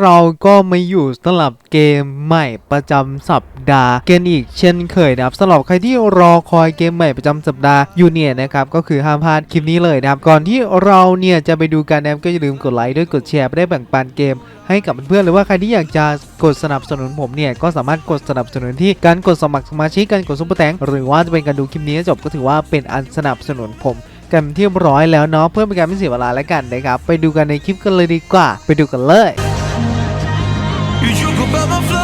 เราก็มาอยู่สำหรับเกมใหม่ประจำสัปดาห์กันอีกเช่นเคยนะครับสำหรับใครที่รอคอยเกมใหม่ประจำสัปดาห์อยู่เนี่ยนะครับก็คือห้ามพลาดคลิปนี้เลยนะครับก่อนที่เราเนี่ยจะไปดูกันนะครับก็อย่าลืมกดไลค์ด้วยกดแชร์ไปได้แบ่งปันเกม ให้กับเพื่อนๆหรือว่าใครที่อยากจะกดสนับสนุนผมเนี่ยก็สามารถกดสนับสนุนที่การกดสมัครสมาชิกการกดซุปเปอร์แตงหรือว่าจะเป็นการดูคลิปนี้จบก็ถือว่าเป็นอันสนับสนุนผมกันที่ร้อยแล้วเนาะเพื่อเป็นการไม่เสียเวลาแล้วกันนะครับไปดูกันในคลิปกันเลยดีกว่า ไปดูกันเลย You joke about my flaws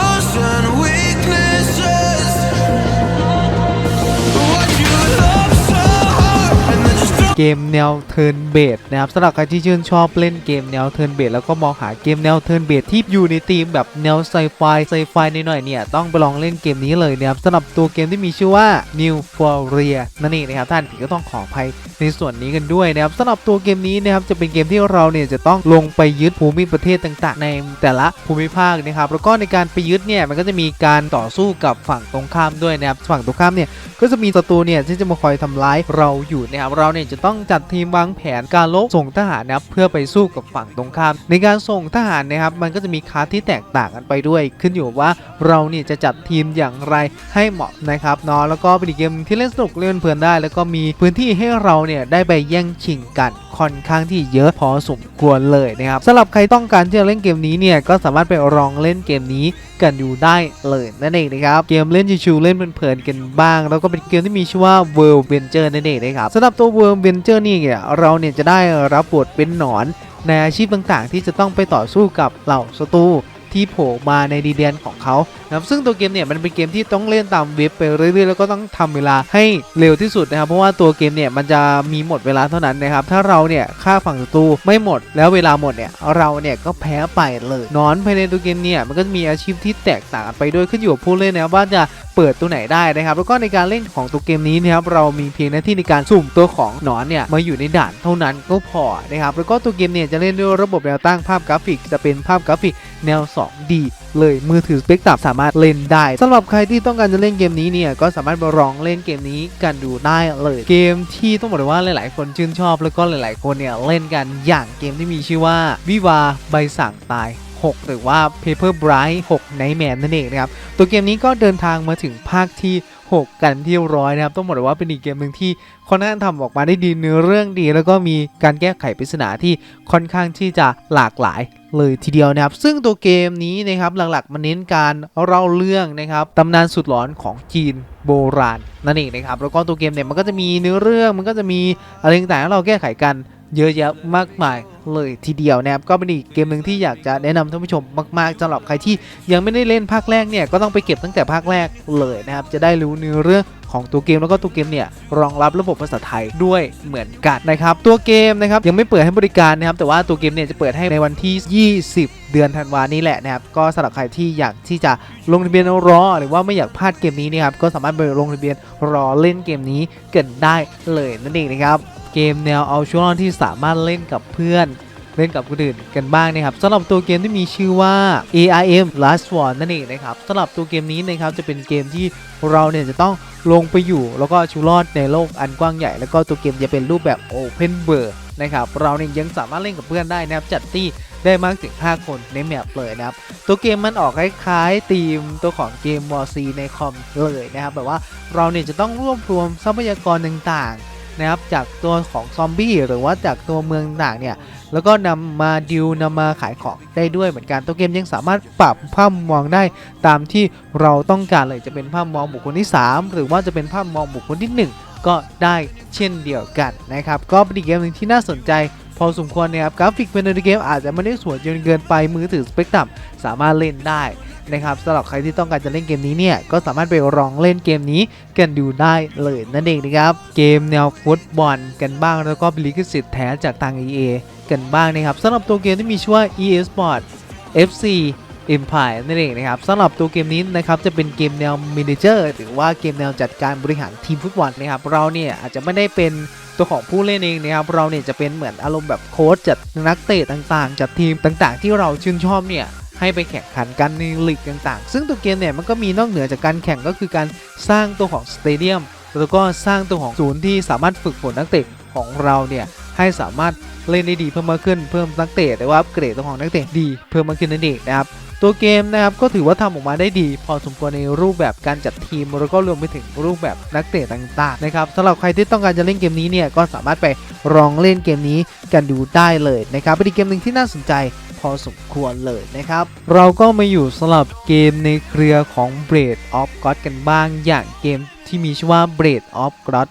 เกมแนวเทิร์นเบสนะครับสำหรับใครที่ชื่นชอบเล่นเกมแนวเทิร์นเบสแล้วก็มองหาเกมแนวเทิร์นเบสที่อยู่ในธีมแบบแนวไซไฟไซไฟหน่อยๆเนี่ยต้องไปลองเล่นเกมนี้เลยนะครับสำหรับตัวเกมที่มีชื่อว่า New f o r i a นั่นเองนะครับท่านผีก็ต้องขออภัยในส่วนนี้กันด้วยนะครับสำหรับตัวเกมนี้นะครับจะเป็นเกมที่เราเนี่ยจะต้องลงไปยึดภูมิประเทศต่างๆ ในแต่ละภูมิภาคนะครับแล้วก็ในการไปยึดเนี่ยมันก็จะมีการต่อสู้กับฝั่งตรงข้ามด้วยนะครับฝั่งตรงข้ามเนี่ยก็จะมีศัตรูเนี่ยที่จะมาคอยทำร้ายเราอยู่นะครับเราเนี่ยจะต้อง้องจัดทีมวางแผนการลบส่งทหารนะครับเพื่อไปสู้กับฝั่งตรงข้าม ในการส่งทหารนะครับมันก็จะมีคาที่แตกต่างกันไปด้วย ขึ้นอยู่ว่าเราเนี่ยจะจัดทีมอย่างไรให้เหมาะนะครับเนาะแล้วก็เป็นอีเกมที่เล่นสนุกเล่นเพลินได้ แล้วก็มีพื้นที่ให้เราเนี่ยได้ไปแย่งชิงกันค่อนข้างที่เยอะพอสมควรเลยนะครับสำหรับใครต้องการที่จะเล่นเกมนี้เนี่ยก็สามารถไปลองเล่นเกมนี้ กันอยู่ได้เลยนั่นเองนะครับเกมเล่นชิวๆเล่นเพลินๆกันบ้าง แล้วก็เป็นเกมที่มีชื่อว่า World Venture นั่นเองนะครับสำหรับตัว World Venture นี่เนี่ยเราเนี่ยจะได้รับบทเป็นหนอนในอาชีพต่างๆ ที่จะต้องไปต่อสู้กับเหล่าศัตรู ที่โผล่มาในดีเดียนของเขานะครับซึ่งตัวเกมเนี่ยมันเป็นเกมที่ต้องเล่นตามเว็บไปเรื่อยๆแล้วก็ต้องทำเวลาให้เร็วที่สุดนะครับเพราะว่าตัวเกมเนี่ยมันจะมีหมดเวลาเท่านั้นนะครับถ้าเราเนี่ยฆ่าฝั่งศัตรูไม่หมด แล้วเวลาหมดเนี่ยเราเนี่ยก็แพ้ไปเลยนอนภายในตัวเกมเนี่ยมันก็จะมีอาชีพที่แตกต่างไปด้วยขึ้นอยู่กับผู้เล่นนะว่าจะ เปิดตัวไหนได้นะครับแล้วก็ในการเล่นของตัวเกมนี้นะครับเรามีเพียงหน้าที่ในการสุ่มตัวของหนอนเนี่ยมาอยู่ในด่านเท่านั้นก็พอนะครับแล้วก็ตัวเกมเนี่ยจะเล่นด้วยระบบแนวตั้งภาพกราฟิก จะเป็นภาพกราฟิกแนว 2D เลยมือถือสเปกต่ำสามารถเล่นได้สำหรับใครที่ต้องการจะเล่นเกมนี้เนี่ยก็สามารถมาลองเล่นเกมนี้กันดูได้เลยเกมที่ต้องบอกเลยว่าหลาย ๆ คนชื่นชอบ แล้วก็หลาย ๆ คนเนี่ยเล่นกันอย่างเกมที่มีชื่อว่าวิวาใบสั่งตาย 6 หรือว่า Paper Bright 6 Nightmare นั่นเองนะครับ ตัวเกมนี้ก็เดินทางมาถึงภาคที่ 6 กันที่ร้อยนะครับ ต้องบอกเลยว่าเป็นอีกเกมหนึ่งที่ค่อนข้างทำออกมาได้ดีเนื้อเรื่องดี แล้วก็มีการแก้ไขปริศนาที่ค่อนข้างที่จะหลากหลายเลยทีเดียวนะครับ ซึ่งตัวเกมนี้นะครับหลักๆมันเน้นการเล่าเรื่องนะครับตำนานสุดหลอนของจีนโบราณนั่นเองนะครับแล้วก็ตัวเกมเนี่ยมันก็จะมีเนื้อเรื่องมันก็จะมีอะไรต่างๆให้เราแก้ไขกัน เยอะแยะมากมายเลยทีเดียวนะครับก็เป็นอีกเกมหนึ่งที่อยากจะแนะนำท่านผู้ชมมากๆสำหรับใครที่ยังไม่ได้เล่นภาคแรกเนี่ยก็ต้องไปเก็บตั้งแต่ภาคแรกเลยนะครับจะได้รู้เนื้อเรื่องของตัวเกมแล้วก็ตัวเกมเนี่ยรองรับระบบภาษาไทยด้วยเหมือนกันนะครับตัวเกมนะครับยังไม่เปิดให้บริการนะครับแต่ว่าตัวเกมเนี่ยจะเปิดให้ในวันที่ 20 เดือนธันวานี้แหละนะครับก็สำหรับใครที่อยากที่จะลงทะเบียนรอ หรือว่าไม่อยากพลาดเกมนี้นะครับก็สามารถไปลงทะเบียนรอเล่นเกมนี้เกันได้เลยนั่นเองนะครับ เกมแนวเอาชัวร์ที่สามารถเล่นกับเพื่อนเล่นกับคนอื่นกันบ้างนะครับสำหรับตัวเกมที่มีชื่อว่า ARM Last War นั่นเองนะครับสำหรับตัวเกมนี้นะครับจะเป็นเกมที่เราเนี่ยจะต้องลงไปอยู่ แล้วก็ชีวิตรอดในโลกอันกว้างใหญ่ แล้วก็ตัวเกมจะเป็นรูปแบบ Open World นะครับเราเนี่ยยังสามารถเล่นกับเพื่อนได้นะครับจัดตี้ได้มากถึง 5 คนในแมปเลยนะครับ ตัวเกมมันออกคล้ายๆธีมตัวของเกม War C ในคอมเลยนะครับแบบว่าเราเนี่ยจะต้องรวบรวมทรัพยากรต่างๆ นะครับจากตัวของซอมบี้หรือว่าจากตัวเมืองต่างเนี่ยแล้วก็นำมาดิวนำมาขายของได้ด้วยเหมือนกันตัวเกมยังสามารถปรับภาพมองได้ตามที่เราต้องการเลยจะเป็นภาพมองบุคคลที่ 3 หรือว่าจะเป็นภาพมองบุคคลที่ 1 ก็ได้เช่นเดียวกันนะครับก็เป็นอีกเกมหนึ่งที่น่าสนใจพอสมควรนะครับกราฟิกภายในเกมอาจจะไม่ได้สวยจนเกินไปมือถือสเปกตรัมสามารถเล่นได้ นะครับสำหรับใครที่ต้องการจะเล่นเกมนี้เนี่ยก็สามารถไปลองเล่นเกมนี้กันดูได้เลยนั่นเองนะครับเกมแนวฟุตบอลกันบ้างแล้วก็เป็นลิขสิทธิ์แท้จากทาง EA กันบ้างนะครับสำหรับตัวเกมที่มีชื่อว่า EA Sports FC Empire นั่นเองนะครับสำหรับตัวเกมนี้นะครับจะเป็นเกมแนวมินิเจอร์หรือว่าเกมแนวจัดการบริหารทีมฟุตบอลนะครับเราเนี่ยอาจจะไม่ได้เป็นตัวของผู้เล่นเองนะครับเราเนี่ยจะเป็นเหมือนอารมณ์แบบโค้ชจัดนักเตะต่างๆ จัดทีมต่างๆ ที่เราชื่นชอบเนี่ย ให้ไปแข่งขันกันในลีกต่างๆ ซึ่งตัวเกมเนี่ยมันก็มีนอกเหนือจากการแข่งก็คือการสร้างตัวของสเตเดียมแล้วก็สร้างตัวของศูนย์ที่สามารถฝึกฝนนักเตะของเราเนี่ยให้สามารถเล่นได้ดีเพิ่มมากขึ้นเพิ่มนักเตะแต่ว่าอัปเกรดตัวของนักเตะดีเพิ่มมากขึ้นนั่นเองนะครับตัวเกมนะครับก็ถือว่าทำออกมาได้ดี พอสมควรในรูปแบบการจัดทีมแล้วก็รวมไปถึงรูปแบบนักเตะต่างๆนะครับสำหรับใครที่ต้องการจะเล่นเกมนี้เนี่ยก็สามารถไปลองเล่นเกมนี้กันดูได้เลยนะครับเป็นเกมหนึ่งที่น่าสนใจ พอสมควรเลยนะครับ เราก็มาอยู่สำหรับเกมในเครือของ b r a d e of God กันบ้างอย่างเกมที่มีชื่อว่า b r a d e of God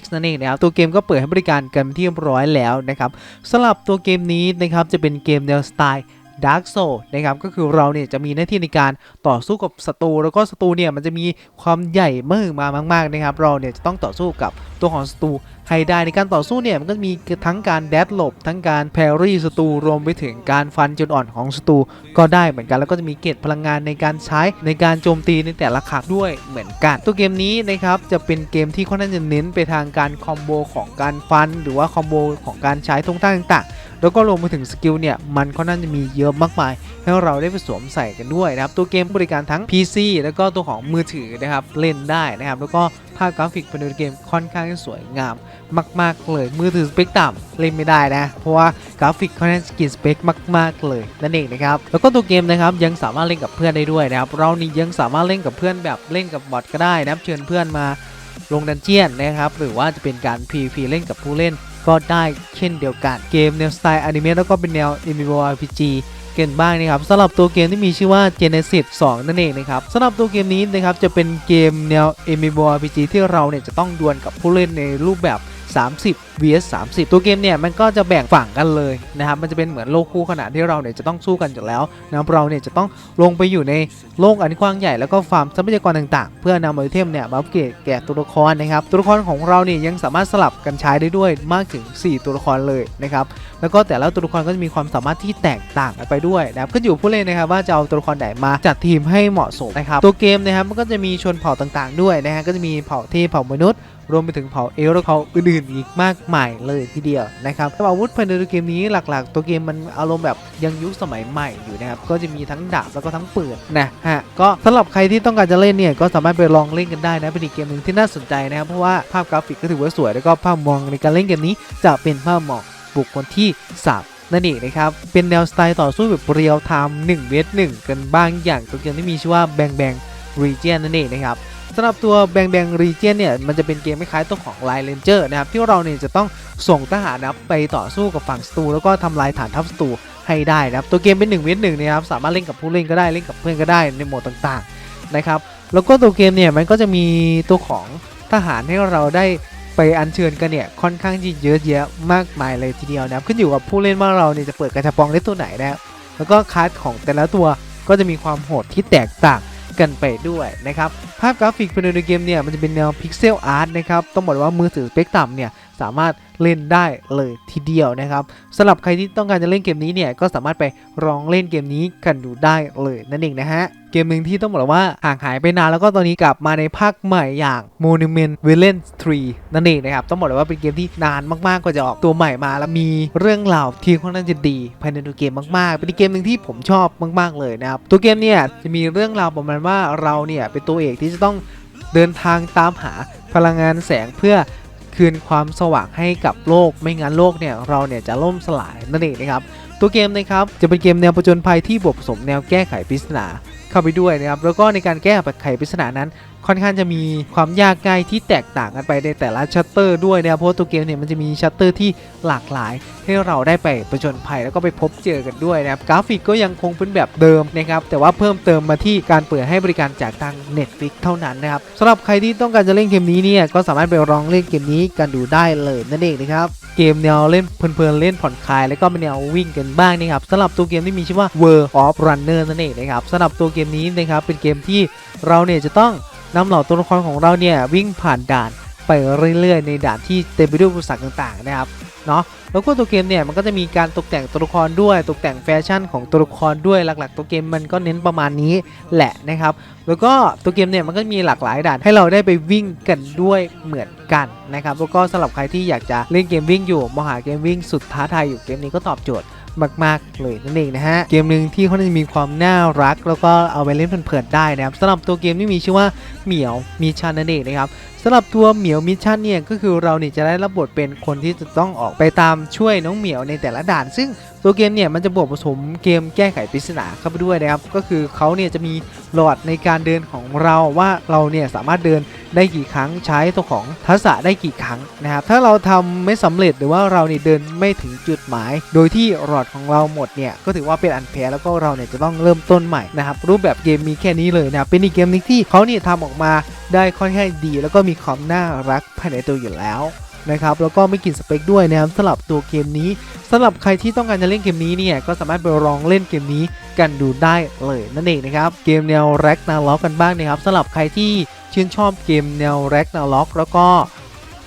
X นั่นเองนะครับ ตัวเกมก็เปิดให้บริการกันเป็นที่เรียบร้อยแล้วนะครับสำหรับตัวเกมนี้นะครับจะเป็นเกมแนวสไตล์ Dark Soul นะครับก็คือเราเนี่ยจะมีหน้าที่ในการต่อสู้กับศัตรูแล้วก็ศัตรูเนี่ยมันจะมีความใหญ่มากมามากๆนะครับ เราเนี่ยจะต้องต่อสู้กับตัวของศัตรูให้ได้ในการต่อสู้เนี่ยมันก็มีทั้งการแดดหลบ ทั้งการแพรี่ศัตรูรวมไปถึงการฟันจุดอ่อนของศัตรูก็ได้เหมือนกันแล้วก็จะมีเกจพลังงานในการใช้ในการโจมตีในแต่ละครั้งด้วยเหมือนกัน ตัวเกมนี้นะครับจะเป็นเกมที่ค่อนข้างจะเน้นไปทางการคอมโบของการฟัน หรือว่าคอมโบของการใช้ทงท่าต่างๆ แล้วก็รวมไปถึงสกิลเนี่ยมันค่อนข้างจะมีเยอะมากมาย ให้เราได้ไปสวมใส่กันด้วยนะครับ ตัวเกมบริการทั้ง PC แล้วก็ตัวของมือถือนะครับเล่นได้นะครับ แล้วก็ภาพกราฟิกภายในเกมค่อนข้างสวยงามมากๆเลยมือถือสเปคต่ำเล่นไม่ได้นะ เพราะว่ากราฟิกค่อนข้างกินสเปคมาก ๆเลยนั่นเองนะครับแล้วก็ตัวเกมนะครับยังสามารถเล่นกับเพื่อนได้ด้วยนะครับเรานี่ยังสามารถเล่นกับเพื่อนแบบเล่นกับบอทก็ได้นะครับเชิญเพื่อนมาลงดันเจียนนะครับหรือว่าจะเป็นการ PVP เล่นกับผู้เล่น ก็ได้เช่นเดียวกันเกมแนวสไตล์อนิเมะแล้วก็เป็นแนว MMORPG กันบ้างนะครับสำหรับตัวเกมที่มีชื่อว่า Genesis 2 นั่นเองนะครับสำหรับตัวเกมนี้นะครับจะเป็นเกมแนว MMORPG ที่เราเนี่ยจะต้องดวลกับผู้เล่นในรูปแบบ 30 vs 30 ตัวเกมเนี่ยมันก็จะแบ่งฝั่งกันเลยนะครับมันจะเป็นเหมือนโลกคู่ขนาดที่เราเนี่ยจะต้องสู้กันอยู่แล้วนะรเราเนี่ยจะต้องลงไปอยู่ในโลกอันกว้างใหญ่แล้วก็ฟาร์มทรัพยากรต่างๆ เพื่อนำไอเทมเนี่ยมาอัปเกรดแก่ตัวละครนะครับตัวละครของเราเนี่ยยังสามารถสลับกันใช้ได้ด้วยมากถึง 4 ตัวละครเลยนะครับแล้วก็แต่ละตัวละครก็จะมีความสามารถที่แตกต่างกันไปด้วยนะครับขึ้นอยู่ผู้เล่นนะครับว่าจะเอาตัวละครไหนมาจัดทีมให้เหมาะสมนะครับตัวเกมนะครับมันก็จะมีชนเผ่าต่างๆ ด้วยนะฮะก็จะมีเผ่าเทพเผ่ามนุษย์ รวมไปถึงเผ่าเอลและเผ่าอื่นๆอีกมากมายเลยทีเดียวนะครับสำหรับอาวุธภายในตัวเกมนี้หลักๆ ตัวเกมมันอารมณ์แบบยังยุคสมัยใหม่อยู่นะครับก็จะมีทั้งดาบแล้วก็ทั้งปืนนะฮะก็สำหรับใครที่ต้องการจะเล่นเนี่ยก็สามารถไปลองเล่นกันได้นะเป็นอีกเกมหนึ่งที่น่าสนใจนะครับเพราะว่าภาพกราฟิกก็ถือว่าสวยแล้วก็ภาพมองในการเล่นเกมนี้จะเป็นภาพมองบุคคลที่สามนั่นเองนะครับ เป็นแนวสไตล์ต่อสู้แบบเรียลไทม์1เวท1กันบ้างอย่างตัวเกมที่มีชื่อว่าแบงแบงรีเจียนนั่นเองนะครับ สำหรับตัวแบงแบงรีเจียนเนี่ยมันจะเป็นเกมคล้ายๆตัวของไลน์เลนเจอร์นะครับที่เราเนี่ยจะต้องส่งทหารนะครับไปต่อสู้กับฝั่งศัตรูแล้วก็ทำลายฐานทัพศัตรูให้ได้นะครับตัวเกมเป็น1เวท1นะครับสามารถเล่นกับผู้เล่นก็ได้เล่นกับเพื่อนก็ได้ในโหมดต่างๆนะครับแล้วก็ตัวเกมเนี่ยมันก็จะมีตัวของทหารให้เราได้ไปอัญเชิญกันเนี่ยค่อนข้างที่เยอะแยะมากมายเลยทีเดียวนะครับขึ้นอยู่กับผู้เล่นว่าเราเนี่ยจะเปิดกระชับปองได้ตัวไหนนะครับแล้วก็คัสของแต่ละตัวก็จะมีความโหดที่แตกต่าง กันไปด้วยนะครับภาพกราฟิกภายในเกมเนี่ยมันจะเป็นแนวพิกเซลอาร์ตนะครับต้องบอกว่ามือถือสเปกต่ำเนี่ย สามารถเล่นได้เลยทีเดียวนะครับสำหรับใครที่ต้องการจะเล่นเกมนี้เนี่ยก็สามารถไปลองเล่นเกมนี้กันดูได้เลยนั่นเองนะฮะเกมหนึ่งที่ต้องบอกว่าห่างหายไปนานแล้วก็ตอนนี้กลับมาในภาคใหม่อย่าง Monument Villain 3นั่นเองนะครับ ต้องบอกเลยว่าเป็นเกมที่นานมากๆกว่าจะออกตัวใหม่มาแล้วมีเรื่องราวที่ค่อนข้างจะดีภายในตัวเกมมากๆ เป็นเกมหนึ่งที่ผมชอบมากๆเลยนะครับตัวเกมเนี่ยจะมีเรื่องราวประมาณว่าเราเนี่ยเป็นตัวเอกที่จะต้องเดินทางตามหาพลังงานแสงเพื่อ คืนความสว่างให้กับโลก ไม่งั้นโลกเนี่ยเราเนี่ยจะล่มสลายนั่นเองนะครับ ตัวเกมนะครับจะเป็นเกมแนวประจนภัยที่บวกผสมแนวแก้ไขปริศนาเข้าไปด้วยนะครับแล้วก็ในการแก้ไขปริศนานั้น ค่อนข้างจะมีความยากง่ายที่แตกต่างกันไปในแต่ละชัตเตอร์ด้วยนะครับเพราะตัวเกมเนี่ยมันจะมีชัตเตอร์ที่หลากหลาย ให้เราได้ไปประจนภัยแล้วก็ไปพบเจอกันด้วยนะครับกราฟิกก็ยังคงเป็นแบบเดิมนะครับแต่ว่าเพิ่มเติมมาที่การเปิดให้บริการจากทาง Netflix เท่านั้นนะครับสำหรับใครที่ต้องการจะเล่นเกมนี้เนี่ยก็สามารถไปลองเล่นเกมนี้กันดูได้เลยนั่นเองนะครับเกมแนวเล่นเพลินๆเล่นผ่อนคลาย แล้วก็เป็นแนววิ่งกันบ้างนะครับสำหรับตัวเกมที่มีชื่อว่า World of Runner นั่นเองนะครับสำหรับตัวเกมนี้นะครับเป็นเกมที่เราเนี่ยจะต้อง นำเหล่าตัวละครของเราเนี่ยวิ่งผ่านด่านไปเรื่อยๆ ในด่านที่เต็มไปด้วยอุปสรรคต่างๆนะครับเนาะแล้วก็ตัวเกมเนี่ยมันก็จะมีการตกแต่งตัวละครด้วย ตกแต่งแฟชั่นของตัวละครด้วยหลักๆ ตัวเกมมันก็เน้นประมาณนี้แหละนะครับ แล้วก็ตัวเกมเนี่ยมันก็มีหลากหลายด่านให้เราได้ไปวิ่งกันด้วยเหมือนกันนะครับแล้วก็สำหรับใครที่อยากจะเล่นเกมวิ่งอยู่มองหาเกมวิ่งสุดท้าทายอยู่เกมนี้ก็ตอบโจทย์ มาก ๆ เลยนั่นเองนะฮะ เกมหนึ่งที่เขาจะมีความน่ารัก แล้วก็เอาไปเล่นเพลินๆได้นะครับสำหรับตัวเกมที่มีชื่อว่าเหมียวมีชานนั่นเองนะครับ สำหรับตัวเหมียวมิชชั่นเนี่ยก็คือเราเนี่ยจะได้รับบทเป็นคนที่จะต้องออกไปตามช่วยน้องเหมียวในแต่ละด่าน ซึ่งตัวเกมเนี่ยมันจะบวกผสมเกมแก้ไขปริศนาเข้าไปด้วยนะครับ ก็คือเขาเนี่ยจะมีหลอดในการเดินของเราว่าเราเนี่ยสามารถเดินได้กี่ครั้งใช้ตัวของทักษะได้กี่ครั้งนะครับถ้าเราทำไม่สำเร็จหรือว่าเราเนี่ยเดินไม่ถึงจุดหมาย โดยที่หลอดของเราหมดเนี่ยก็ถือว่าเป็นอันแพ้แล้วก็เราเนี่ยจะต้องเริ่มต้นใหม่นะครับรูปแบบเกมมีแค่นี้เลยนะครับเป็นอีกเกมหนึงที่เขาเนี่ยทำออกมา ได้ค่อนข้างดีแล้วก็มีความน่ารักภายในตัวอยู่แล้วนะครับแล้วก็ไม่กินสเปคด้วยนะครับสำหรับตัวเกมนี้สำหรับใครที่ต้องการจะเล่นเกมนี้เนี่ยก็สามารถไปลองเล่นเกมนี้กันดูได้เลยนั่นเองนะครับเกมแนวแร็กนาล็อกกันบ้างนะครับสำหรับใครที่ชื่นชอบเกมแนวแร็กนาล็อกแล้วก็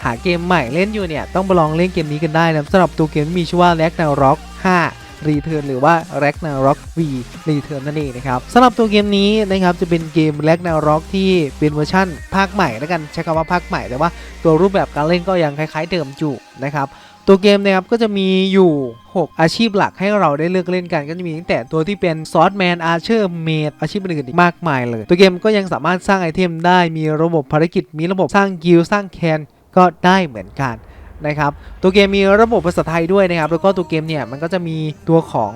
หาเกมใหม่เล่นอยู่เนี่ยต้องไปลองเล่นเกมนี้กันได้นะสำหรับตัวเกมที่มีชื่อว่า r a g n a r o k 5 Return หรือว่า r a g n a r o k V Return นั่นเองนะครับสำหรับตัวเกมนี้นะครับจะเป็นเกม r a g n a r o k ที่เป็นเวอร์ชั่นภาคใหม่แล้วกันใช้คำว่าภาคใหม่แต่ว่าตัวรูปแบบการเล่นก็ยังคล้ายๆเดิมอยู่นะครับตัวเกมนะครับก็จะมีอยู่ 6 อาชีพหลักให้เราได้เลือกเล่นกันก็จะมีตั้งแต่ตัวที่เป็นซอสแมนอาร์เชอร์เมดอาชีพอื่นอีกมากมายเลย ตัวเกมก็ยังสามารถสร้างไอเทมได้มีระบบภารกิจมีระบบสร้างกิลสร้างแคนก็ได้เหมือนกัน นะครับตัวเกมมีระบบภาษาไทยด้วยนะครับ แล้วก็ตัวเกมเนี่ยมันก็จะมีตัวของ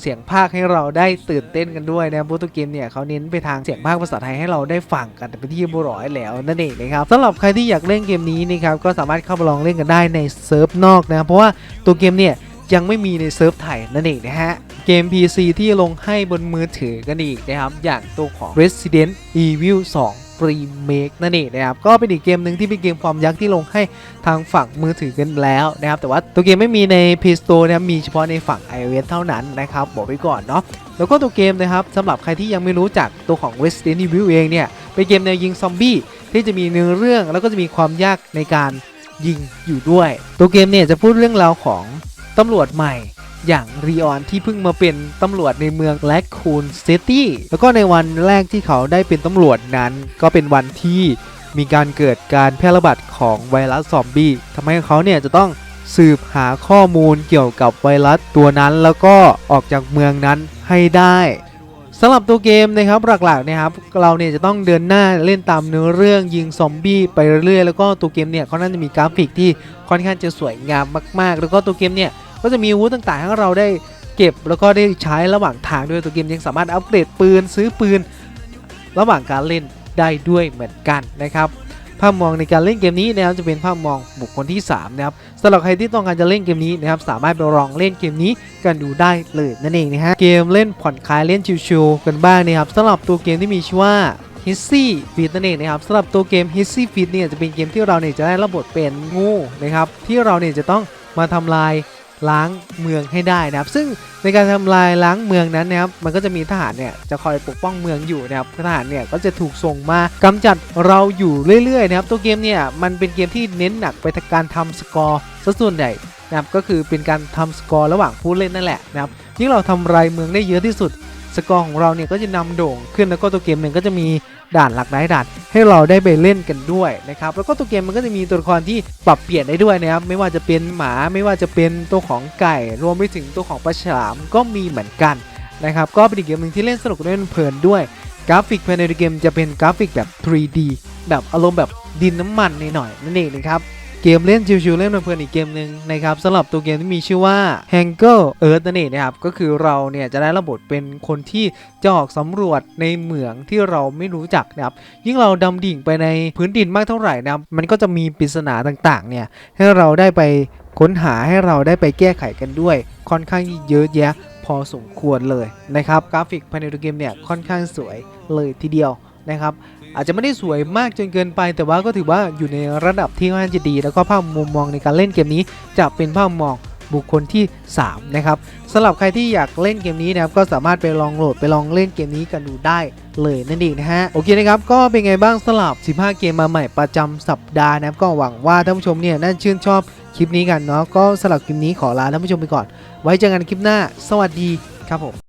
เสียงภาคให้เราได้ตื่นเต้นกันด้วยนะครับเพราะตัวเกมเนี่ยเขาเน้นไปทางเสียงภาคภาษาไทยให้เราได้ฟังกันเป็นที่บร้อยแล้วนั่นเองนะครับสำหรับใครที่อยากเล่นเกมนี้นะครับก็สามารถเข้าไปลองเล่นกันได้ในเซิร์ฟนอกนะครับเพราะว่าตัวเกมเนี่ยยังไม่มีในเซิร์ฟไทยนั่นเองนะฮะ เกม PC ที่ลงให้บนมือถือกันอีกนะครับ อย่างตัวของ Resident Evil 2 Remake นั่นเองนะครับก็เป็นอีกเกมหนึ่งที่เป็นเกมความยักษ์ที่ลงให้ทางฝั่งมือถือกันแล้วนะครับแต่ว่าตัวเกมไม่มีใน Play Store นะครับมีเฉพาะในฝั่ง iOS เท่านั้นนะครับบอกไว้ก่อนเนาะแล้วก็ตัวเกมนะครับสำหรับใครที่ยังไม่รู้จักตัวของ Resident Evil เองเนี่ยเป็นเกมแนวยิงซอมบี้ที่จะมีเนื้อเรื่องแล้วก็จะมีความยากในการยิงอยู่ด้วย ตัวเกมเนี่ยจะพูดเรื่องราวของตำรวจใหม่ อย่างรีออนที่เพิ่งมาเป็นตำรวจในเมืองแลคคูนซิตี้แล้วก็ในวันแรกที่เขาได้เป็นตำรวจนั้น ก็เป็นวันที่มีการเกิดการแพร่ระบาดของไวรัสซอมบี้ทำให้เขาเนี่ยจะต้องสืบหาข้อมูลเกี่ยวกับไวรัสตัวนั้น แล้วก็ออกจากเมืองนั้นให้ได้สำหรับตัวเกมนะครับหลักๆนะครับเราเนี่ยจะต้องเดินหน้าเล่นตามเนื้อเรื่องยิงซอมบี้ไปเรื่อยแล้วก็ตัวเกมเนี่ยเขาน่าจะมีกราฟิกที่ค่อนข้างจะสวยงามมาก ๆ แล้วก็ตัวเกมเนี่ย ก็จะมีอาวุธต่างๆให้เราได้เก็บแล้วก็ได้ใช้ระหว่างทางด้วยตัวเกมยังสามารถอัปเกรดปืนซื้อปืน ระหว่างการเล่นได้ด้วยเหมือนกันนะครับภาพมองในการเล่นเกมนี้นะครับจะเป็นภาพมองบุคคลที่3นะครับสำหรับใครที่ต้องการจะเล่นเกมนี้นะครับสามารถไปลองเล่นเกมนี้กันดูได้เลยนั่นเองนะฮะเกมเล่นผ่อนคลายเล่นชิวๆกันบ้างนะครับสำหรับตัวเกมที่มีชื่อว่า h i s s y f e e d นั่นเองนะครับสำหรับตัวเกม h i s s y f e e d เนี่ยจะเป็นเกมที่เราเนี่ยจะได้รับบทเป็นงูนะครับที่เราเนี่ยจะต้องมาทำลาย ล้างเมืองให้ได้นะครับ ซึ่งในการทำลายล้างเมืองนั้นนะครับมันก็จะมีทหารเนี่ยจะคอยปกป้องเมืองอยู่นะครับทหารเนี่ยก็จะถูกส่งมากำจัดเราอยู่เรื่อยๆนะครับตัวเกมเนี่ยมันเป็นเกมที่เน้นหนักไปทางการทำสกอร์ซะส่วนใหญ่นะครับก็คือเป็นการทำสกอร์ระหว่างผู้เล่นนั่นแหละนะครับยิ่งเราทำลายเมืองได้เยอะที่สุด สกอร์ของเราเนี่ยก็จะนำโด่งขึ้นแล้วก็ตัวเกมเนี่ยก็จะมี ด่านหลากหลายด่านให้เราได้ไปเล่นกันด้วยนะครับแล้วก็ตัวเกมมันก็จะมีตัวละครที่ปรับเปลี่ยนได้ด้วยนะครับไม่ว่าจะเป็นหมาไม่ว่าจะเป็นตัวของไก่ รวมไปถึงตัวของปลาฉลามก็มีเหมือนกันนะครับก็เป็นอีกเกมหนึ่งที่เล่นสนุกเล่นเพลินด้วยกราฟิกภายในเกมจะเป็นกราฟิกแบบ 3D แบบอารมณ์แบบดินน้ำมันหน่อยๆนั่นเองนะครับ เกมเล่นชิวๆเล่นเพลินอีกเกมหนึ่งนะครับสำหรับตัวเกมที่มีชื่อว่า h a n g e r Earth นั่นเองนะครับก็คือเราเนี่ยจะได้ระบบเป็นคนที่จะออกสำรวจในเหมืองที่เราไม่รู้จักนะครับยิ่งเราดำดิ่งไปในพื้นดินมากเท่าไหร่นะครับมันก็จะมีปริศนาต่างๆเนี่ยให้เราได้ไปค้นหาให้เราได้ไปแก้ไขกันด้วย ค่อนข้างเยอะแยะพอสมควรเลยนะครับกราฟิกภายในตัวเกมเนี่ยค่อนข้างสวยเลยทีเดียว นะครับอาจจะไม่ได้สวยมากจนเกินไป แต่ว่าก็ถือว่าอยู่ในระดับที่ค่อนข้างจะดี แล้วก็ภาพมุมมองในการเล่นเกมนี้จะเป็นภาพมองบุคคลที่ 3 นะครับสำหรับใครที่อยากเล่นเกมนี้นะครับก็สามารถไปลองโหลดไปลองเล่นเกมนี้กันดูได้เลยนั่นเองนะฮะโอเคนะครับก็เป็นไงบ้างสำหรับ 15 เกมมาใหม่ประจำสัปดาห์นะครับก็หวังว่าท่านผู้ชมเนี่ยน่าชื่นชอบคลิปนี้กันเนาะก็สำหรับคลิปนี้ขอลาท่านผู้ชมไปก่อน ไว้เจอกันคลิปหน้า สวัสดีครับผม